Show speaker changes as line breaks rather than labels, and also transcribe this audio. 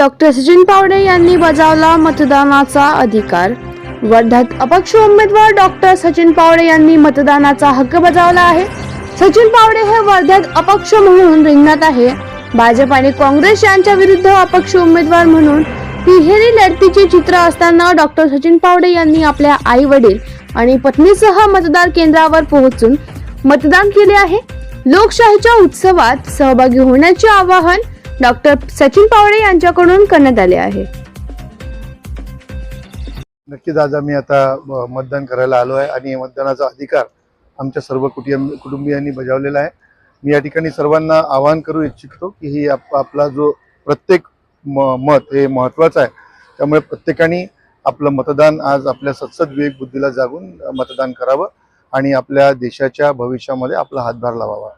Doctor Sachin Pawde यांनी बजावला मतदानाचा अधिकार. वर्ध्यात अपक्ष उमेदवार डॉक्टर सचिन पावडे यांनी मतदानाचा हक्क बजावला आहे. सचिन पावडे हे वर्ध्यात अपक्ष म्हणून रिंगणात आहे. भाजप आणि काँग्रेस यांच्या विरुद्ध अपक्ष उमेदवार म्हणून तिहेरी लढतीचे चित्र असताना डॉक्टर सचिन पावडे यांनी आपल्या आई वडील आणि पत्नीसह मतदार केंद्रावर पोहोचून मतदान केले आहे. लोकशाहीच्या उत्सवात सहभागी होण्याचे आवाहन डॉक्टर सचिन पावडे यांच्याकडून करण्यात आले आहे.
नक्कीच आज आम्ही आता मतदान करायला आलो आहे आणि मतदानाचा अधिकार आमच्या सर्व कुटुंब कुटुंबियांनी बजावलेला आहे. मी या ठिकाणी सर्वांना आवाहन करू इच्छितो की ही आप आपला जो प्रत्येक म मत हे महत्त्वाचं आहे. त्यामुळे प्रत्येकाने आपलं मतदान आज आपल्या सत्सद विवेक बुद्धीला जागून मतदान करावं आणि आपल्या देशाच्या भविष्यामध्ये आपला हातभार लावावा.